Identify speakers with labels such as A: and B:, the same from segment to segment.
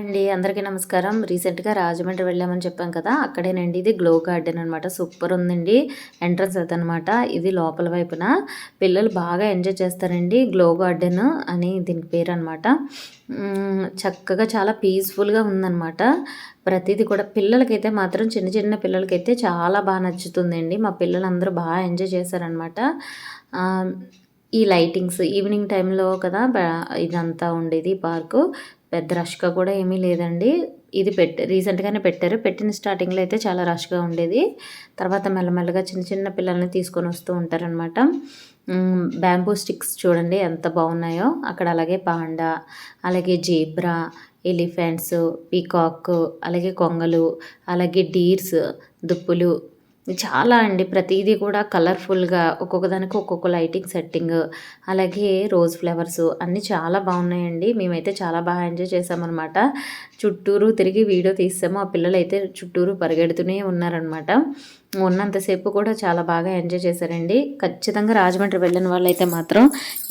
A: అండి అందరికీ నమస్కారం. రీసెంట్గా రాజమండ్రి వెళ్ళామని చెప్పాం కదా అక్కడేనండి. ఇది గ్లో గార్డెన్ అనమాట సూపర్ ఉందండి. ఎంట్రన్స్ అదనమాట ఇది లోపల వైపున. పిల్లలు బాగా ఎంజాయ్ చేస్తారండి గ్లో గార్డెన్ అని దీని పేరు అనమాట చక్కగా చాలా పీస్ఫుల్గా ఉందన్నమాట. ప్రతిదీ కూడా పిల్లలకైతే మాత్రం చిన్న చిన్న పిల్లలకైతే చాలా బాగా నచ్చుతుందండి. మా పిల్లలందరూ బాగా ఎంజాయ్ చేశారనమాట ఈ లైటింగ్స్ ఈవినింగ్ టైంలో కదా ఇదంతా ఉండేది పార్కు. పెద్ద రష్గా కూడా ఏమీ లేదండి. ఇది పెట్టి రీసెంట్గానే పెట్టారు. పెట్టిన స్టార్టింగ్లో అయితే చాలా రష్గా ఉండేది. తర్వాత మెల్లమెల్లగా చిన్న చిన్న పిల్లల్ని తీసుకొని వస్తూ ఉంటారనమాట బ్యాంబూ స్టిక్స్ చూడండి ఎంత బాగున్నాయో. అక్కడ అలాగే పాండా అలాగే జీబ్రా ఎలిఫెంట్స్ పీకాక్ అలాగే కొంగలు అలాగే డీర్స్ దుప్పులు చాలా అండి. ప్రతిదీ కూడా కలర్ఫుల్గా ఒక్కొక్క దానికి ఒక్కొక్క లైటింగ్ సెట్టింగ్ అలాగే రోజ్ ఫ్లవర్స్ అన్నీ చాలా బాగున్నాయండి. మేమైతే చాలా బాగా ఎంజాయ్ చేసామన్నమాట. చుట్టూరు తిరిగి వీడియో తీసాము. ఆ పిల్లలు అయితే చుట్టూరు పరిగెడుతూనే ఉన్నారనమాట ఉన్నంతసేపు కూడా చాలా బాగా ఎంజాయ్ చేశారండి. ఖచ్చితంగా రాజమండ్రి వెళ్ళిన వాళ్ళైతే మాత్రం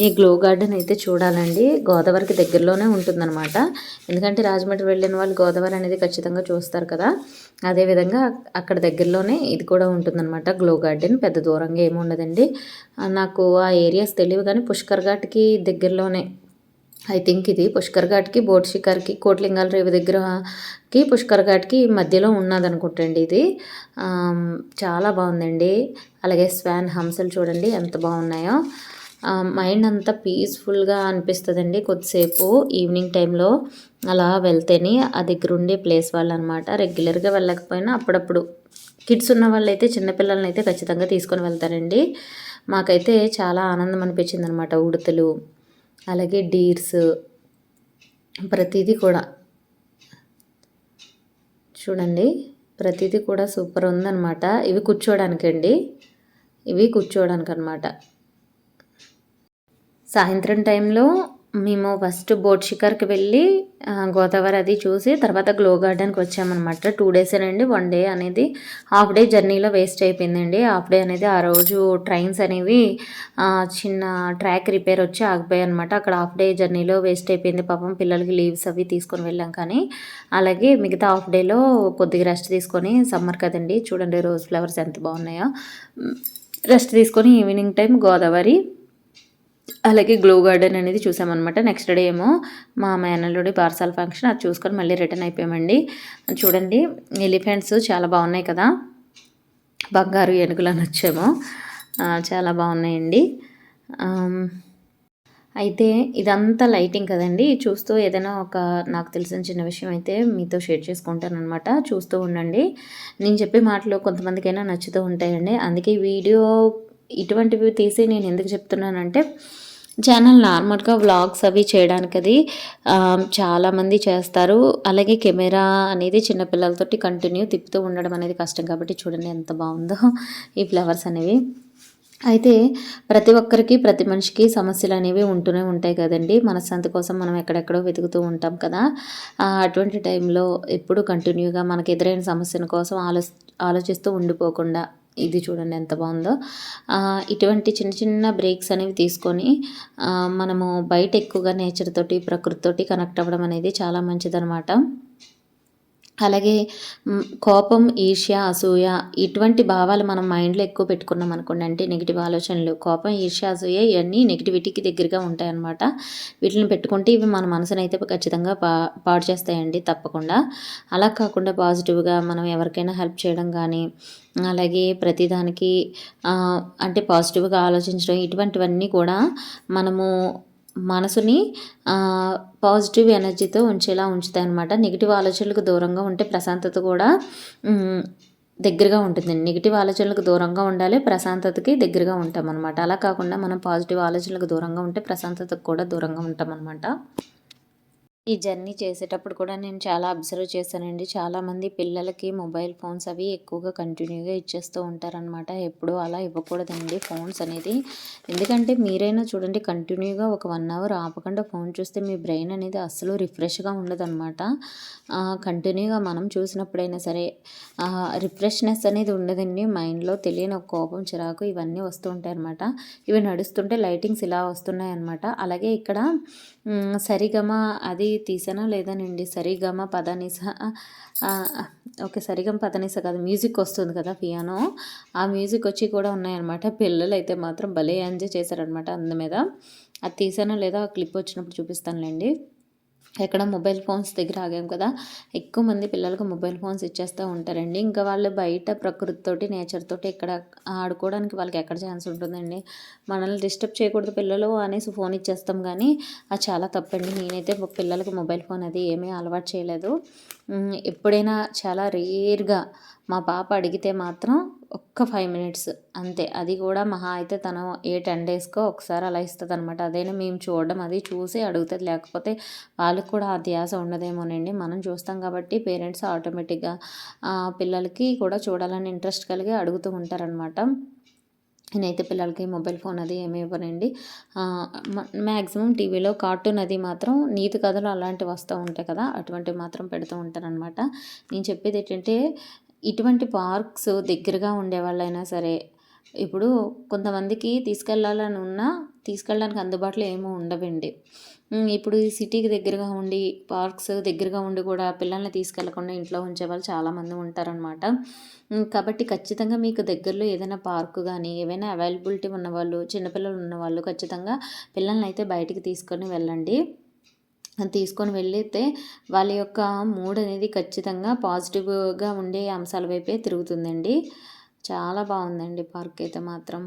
A: ఈ గ్లో గార్డెన్ అయితే చూడాలండి. గోదావరికి దగ్గరలోనే ఉంటుందన్నమాట. ఎందుకంటే రాజమండ్రి వెళ్ళిన వాళ్ళు గోదావరి అనేది ఖచ్చితంగా చూస్తారు కదా. అదేవిధంగా అక్కడ దగ్గరలోనే ఇది కూడా ఉంటుందన్నమాట గ్లో గార్డెన్ పెద్ద దూరంగా ఏమి ఉండదండి. నాకు ఆ ఏరియాస్ తెలియవు కానీ పుష్కర్ ఘాట్కి దగ్గరలోనే ఐ థింక్ ఇది పుష్కర్ ఘాట్కి బోట్ షికార్కి కోట్లింగాల రేవు దగ్గరకి పుష్కర్ ఘాట్కి మధ్యలో ఉన్నదనుకుంటండి ఇది. చాలా బాగుందండి. అలాగే స్వాన్ హంసలు చూడండి ఎంత బాగున్నాయో. మైండ్ అంతా పీస్ఫుల్గా అనిపిస్తుందండి కొద్దిసేపు ఈవినింగ్ టైంలో అలా వెళ్తేనే ఆ దగ్గర ఉండే ప్లేస్ వాళ్ళు అనమాట రెగ్యులర్గా వెళ్ళకపోయినా అప్పుడప్పుడు. కిడ్స్ ఉన్న వాళ్ళైతే చిన్నపిల్లల్ని అయితే ఖచ్చితంగా తీసుకొని వెళ్తారండి. మాకైతే చాలా ఆనందం అనిపించింది అనమాట ఉడతలు అలాగే డీర్స్ ప్రతిదీ కూడా. చూడండి ప్రతిదీ కూడా సూపర్ ఉందన్నమాట ఇవి కూర్చోవడానికండి ఇవి కూర్చోవడానికి అనమాట సాయంత్రం టైంలో మేము ఫస్ట్ బోట్ షికార్కి వెళ్ళి గోదావరి అది చూసి తర్వాత గ్లో గార్డెన్కి వచ్చామన్నమాట. టూ డేసేనండి వన్ డే అనేది హాఫ్ డే జర్నీలో వేస్ట్ అయిపోయిందండి. హాఫ్ డే అనేది ఆ రోజు ట్రైన్స్ అనేవి చిన్న ట్రాక్ రిపేర్ వచ్చి ఆగిపోయాయి అనమాట అక్కడ హాఫ్ డే జర్నీలో వేస్ట్ అయిపోయింది. పాపం పిల్లలకి లీవ్స్ అవి తీసుకొని వెళ్ళాం కానీ అలాగే మిగతా హాఫ్ డేలో కొద్దిగా రెస్ట్ తీసుకొని సమ్మర్ కదండి చూడండి రోజ్ ఫ్లవర్స్ ఎంత బాగున్నాయో. రెస్ట్ తీసుకొని ఈవినింగ్ టైం గోదావరి అలాగే గ్లో గార్డెన్ అనేది చూసామన్నమాట. నెక్స్ట్ డే ఏమో మా మేనల్లుడి పార్సల్ ఫంక్షన్. అది చూసుకొని మళ్ళీ రిటర్న్ అయిపోయామండి. చూడండి ఎలిఫెంట్స్ చాలా బాగున్నాయి కదా. బంగారు ఏనుగులు అని చాలా బాగున్నాయండి. అయితే ఇదంతా లైటింగ్ కదండి. చూస్తూ ఏదైనా ఒక నాకు తెలిసిన చిన్న విషయం అయితే మీతో షేర్ చేసుకుంటాను అనమాట చూస్తూ ఉండండి. నేను చెప్పే మాటలు కొంతమందికైనా నచ్చుతూ ఉంటాయండి. అందుకే వీడియో ఇటువంటివి తీసి నేను ఎందుకు చెప్తున్నానంటే ఛానల్ నార్మల్గా వ్లాగ్స్ అవి చేయడానికి అది చాలామంది చేస్తారు. అలాగే కెమెరా అనేది చిన్నపిల్లలతోటి కంటిన్యూ తిప్పుతూ ఉండడం అనేది కష్టం కాబట్టి చూడండి ఎంత బాగుందో ఈ ఫ్లవర్స్ అనేవి. అయితే ప్రతి ఒక్కరికి ప్రతి మనిషికి సమస్యలు అనేవి ఉంటూనే ఉంటాయి కదండి. మనశ్శాంతి కోసం మనం ఎక్కడెక్కడో వెతుకుతూ ఉంటాం కదా. అటువంటి టైంలో ఎప్పుడు కంటిన్యూగా మనకు ఎదురైన సమస్యల కోసం ఆలో ఆలోచిస్తూ ఉండిపోకుండా ఇది చూడండి ఎంత బాగుందో. ఇటువంటి చిన్న చిన్న బ్రేక్స్ అనేవి తీసుకొని మనము బయట ఎక్కువగా నేచర్ తోటి ప్రకృతితోటి కనెక్ట్ అవ్వడం అనేది చాలా మంచిదనమాట అలాగే కోపం ఈర్ష్య అసూయ ఇటువంటి భావాలు మనం మైండ్లో ఎక్కువ పెట్టుకున్నాం అనుకోండి. అంటే నెగిటివ్ ఆలోచనలు కోపం ఈర్ష్య అసూయ ఇవన్నీ నెగిటివిటీకి దగ్గరగా ఉంటాయి అన్నమాట వీటిని పెట్టుకుంటే ఇవి మన మనసును అయితే ఖచ్చితంగా పా పాడు చేస్తాయండి తప్పకుండా. అలా కాకుండా పాజిటివ్గా మనం ఎవరికైనా హెల్ప్ చేయడం కానీ అలాగే ప్రతిదానికి అంటే పాజిటివ్గా ఆలోచించడం ఇటువంటివన్నీ కూడా మనము మనసుని పాజిటివ్ ఎనర్జీతో ఉంచేలా ఉంచుతాయి అనమాట నెగిటివ్ ఆలోచనలకు దూరంగా ఉంటే ప్రశాంతత కూడా దగ్గరగా ఉంటుంది. నెగిటివ్ ఆలోచనలకు దూరంగా ఉండాలి ప్రశాంతతకి దగ్గరగా ఉంటాం అనమాట అలా కాకుండా మనం పాజిటివ్ ఆలోచనలకు దూరంగా ఉంటే ప్రశాంతతకు కూడా దూరంగా ఉంటాం అనమాట ఈ జర్నీ చేసేటప్పుడు కూడా నేను చాలా అబ్జర్వ్ చేశానండి. చాలామంది పిల్లలకి మొబైల్ ఫోన్స్ అవి ఎక్కువగా కంటిన్యూగా ఇచ్చేస్తూ ఉంటారనమాట ఎప్పుడూ అలా ఇవ్వకూడదండి ఫోన్స్ అనేది. ఎందుకంటే మీరైనా చూడండి కంటిన్యూగా ఒక వన్ అవర్ ఆపకుండా ఫోన్ చూస్తే మీ బ్రెయిన్ అనేది అస్సలు రిఫ్రెష్గా ఉండదన్నమాట. కంటిన్యూగా మనం చూసినప్పుడైనా సరే రిఫ్రెష్నెస్ అనేది ఉండదండి. మైండ్లో తెలియని ఒక కోపం చిరాకు ఇవన్నీ వస్తూ ఉంటాయి అనమాట ఇవి నడుస్తుంటే లైటింగ్స్ ఇలా వస్తున్నాయి అనమాట అలాగే ఇక్కడ సరిగమ అది అది తీసానా లేదానండి? సరిగమ పదనిస ఓకే సరిగమ పదనిస కాదు మ్యూజిక్ వస్తుంది కదా పియానో. ఆ మ్యూజిక్ వచ్చి కూడా ఉన్నాయన్నమాట. పిల్లలు అయితే మాత్రం భలే ఎంజాయ్ చేశారనమాట అందు మీద. అది తీసానా లేదా ఆ క్లిప్ వచ్చినప్పుడు చూపిస్తానులేండి. ఎక్కడ మొబైల్ ఫోన్స్ దగ్గర ఆగాం కదా ఎక్కువ మంది పిల్లలకు మొబైల్ ఫోన్స్ ఇచ్చేస్తూ ఉంటారండి. ఇంకా వాళ్ళు బయట ప్రకృతితోటి నేచర్ తోటి ఇక్కడ ఆడుకోవడానికి వాళ్ళకి ఎక్కడ ఛాన్స్ ఉంటుందండి? మనల్ని డిస్టర్బ్ చేయకూడదు పిల్లలు అనేసి ఫోన్ ఇచ్చేస్తాం కానీ అది చాలా తప్పండి. నేనైతే పిల్లలకు మొబైల్ ఫోన్ అది ఏమీ అలవాటు చేయలేదు. ఎప్పుడైనా చాలా రేర్గా మా పాప అడిగితే మాత్రం ఒక్క ఫైవ్ మినిట్స్ అంతే. అది కూడా మహా అయితే తను ఏ టెన్ డేస్కో ఒకసారి అలా ఇస్తుంది అనమాట అదైనా మేము చూడడం అది చూసి అడుగుతుంది. లేకపోతే వాళ్ళకి కూడా ఆ ధ్యాస ఉండదేమోనండి. మనం చూస్తాం కాబట్టి పేరెంట్స్ ఆటోమేటిక్గా పిల్లలకి కూడా చూడాలని ఇంట్రెస్ట్ కలిగి అడుగుతూ ఉంటారనమాట నేనైతే పిల్లలకి మొబైల్ ఫోన్ అది ఏమి ఇవ్వనండి. మ్యాక్సిమం టీవీలో కార్టూన్ అది మాత్రం నీతి కథలు అలాంటివి వస్తూ ఉంటాయి కదా అటువంటివి మాత్రం పెడుతూ ఉంటారనమాట నేను చెప్పేది ఏంటంటే ఇటువంటి పార్క్స్ దగ్గరగా ఉండేవాళ్ళైనా సరే ఇప్పుడు కొంతమందికి తీసుకెళ్ళాలని ఉన్నా తీసుకెళ్ళడానికి అందుబాటులో ఏమీ ఉండవండి. ఇప్పుడు ఈ సిటీకి దగ్గరగా ఉండి పార్క్స్ దగ్గరగా ఉండి కూడా పిల్లల్ని తీసుకెళ్ళకుండా ఇంట్లో ఉంచే వాళ్ళు చాలామంది ఉంటారనమాట కాబట్టి ఖచ్చితంగా మీకు దగ్గరలో ఏదైనా పార్క్ కానీ ఏవైనా అవైలబిలిటీ ఉన్నవాళ్ళు చిన్నపిల్లలు ఉన్నవాళ్ళు ఖచ్చితంగా పిల్లల్ని అయితే బయటికి తీసుకొని వెళ్ళండి. తీసుకొని వెళ్ళితే వాళ్ళ యొక్క మూడ్ అనేది ఖచ్చితంగా పాజిటివ్గా ఉండే అంశాల వైపే తిరుగుతుందండి. చాలా బాగుందండి పార్క్ అయితే మాత్రం.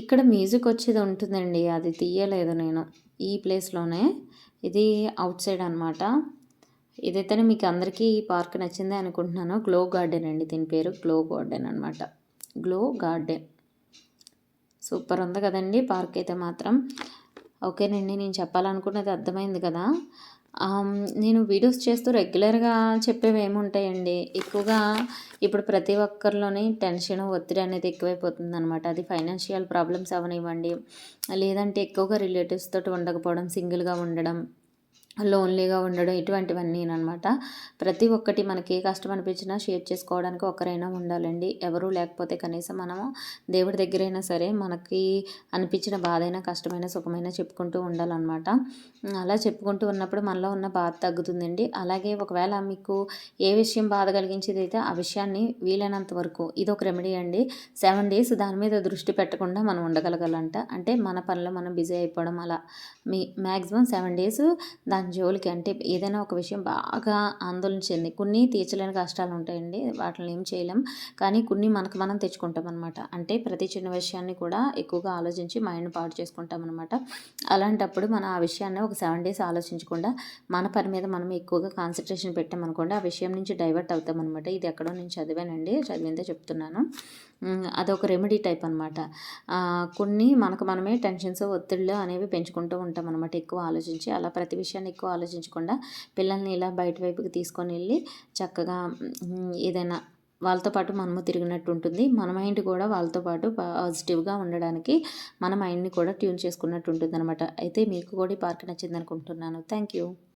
A: ఇక్కడ మ్యూజిక్ వచ్చేది ఉంటుందండి అది తీయలేదు నేను. ఈ ప్లేస్లోనే ఇది అవుట్ సైడ్ అనమాట ఇదైతేనే మీకు అందరికీ ఈ పార్క్ నచ్చిందే అనుకుంటున్నాను. గ్లో గార్డెన్ అండి దీని పేరు. గ్లో గార్డెన్ అనమాట గ్లో గార్డెన్. సూపర్ ఉంది కదండి పార్క్ అయితే మాత్రం. ఓకేనండి నేను చెప్పాలనుకున్నది అర్థమైంది కదా. నేను వీడియోస్ చేస్తూ రెగ్యులర్గా చెప్పేవి ఏముంటాయండి? ఎక్కువగా ఇప్పుడు ప్రతి ఒక్కరిలోని టెన్షన్ ఒత్తిడి అనేది ఎక్కువైపోతుంది అనమాట అది ఫైనాన్షియల్ ప్రాబ్లమ్స్ అవనివ్వండి లేదంటే ఎక్కువగా రిలేటివ్స్ తోటి ఉండకపోవడం సింగిల్గా ఉండడం. లోన్లీగా ఉండడం ఇటువంటివన్నీ అనమాట ప్రతి ఒక్కటి మనకి ఏ కష్టం అనిపించినా షేర్ చేసుకోవడానికి ఒకరైనా ఉండాలండి. ఎవరూ లేకపోతే కనీసం మనము దేవుడి దగ్గరైనా సరే మనకి అనిపించిన బాధైనా కష్టమైన సుఖమైనా చెప్పుకుంటూ ఉండాలన్నమాట. అలా చెప్పుకుంటూ ఉన్నప్పుడు మనలో ఉన్న బాధ తగ్గుతుందండి. అలాగే ఒకవేళ మీకు ఏ విషయం బాధ కలిగించేది అయితే ఆ విషయాన్ని వీలైనంత వరకు ఇది ఒక రెమెడీ అండి. సెవెన్ డేస్ దాని మీద దృష్టి పెట్టకుండా మనం ఉండగలగాలంట. అంటే మన పనిలో మనం బిజీ అయిపోవడం అలా. మీ మ్యాక్సిమం సెవెన్ డేస్ దాని జోలికి అంటే ఏదైనా ఒక విషయం బాగా ఆందోళన చెంది కొన్ని తీర్చలేని కష్టాలు ఉంటాయండి. వాటిని ఏం చేయలేం. కానీ కొన్ని మనకు మనం తెచ్చుకుంటాం అనమాట అంటే ప్రతి చిన్న విషయాన్ని కూడా ఎక్కువగా ఆలోచించి మైండ్ పాడు చేసుకుంటాం అనమాట అలాంటప్పుడు మనం ఆ విషయాన్ని ఒక సెవెన్ డేస్ ఆలోచించకుండా మన పని మీద మనం ఎక్కువగా కాన్సన్ట్రేషన్ పెట్టామనుకోండి ఆ విషయం నుంచి డైవర్ట్ అవుతాం అనమాట ఇది ఎక్కడో నేను చదివానండి. చదివిందే చెప్తున్నాను. అదొక రెమెడీ టైప్ అనమాట కొన్ని మనకు మనమే టెన్షన్స్ ఒత్తిళ్ళు అనేవి పెంచుకుంటూ ఉంటాం అనమాట ఎక్కువ ఆలోచించి. అలా ప్రతి విషయాన్ని ఎక్కువ ఆలోచించకుండా పిల్లల్ని ఇలా బయట వైపుకి తీసుకొని వెళ్ళి చక్కగా ఏదైనా వాళ్ళతో పాటు మనము తిరిగినట్టు ఉంటుంది. మన మైండ్ కూడా వాళ్ళతో పాటు పాజిటివ్గా ఉండడానికి మన మైండ్ని కూడా ట్యూన్ చేసుకున్నట్టు ఉంటుంది అనమాట అయితే మీకు కూడా ఈ పార్క్ నచ్చింది అనుకుంటున్నాను. Thank you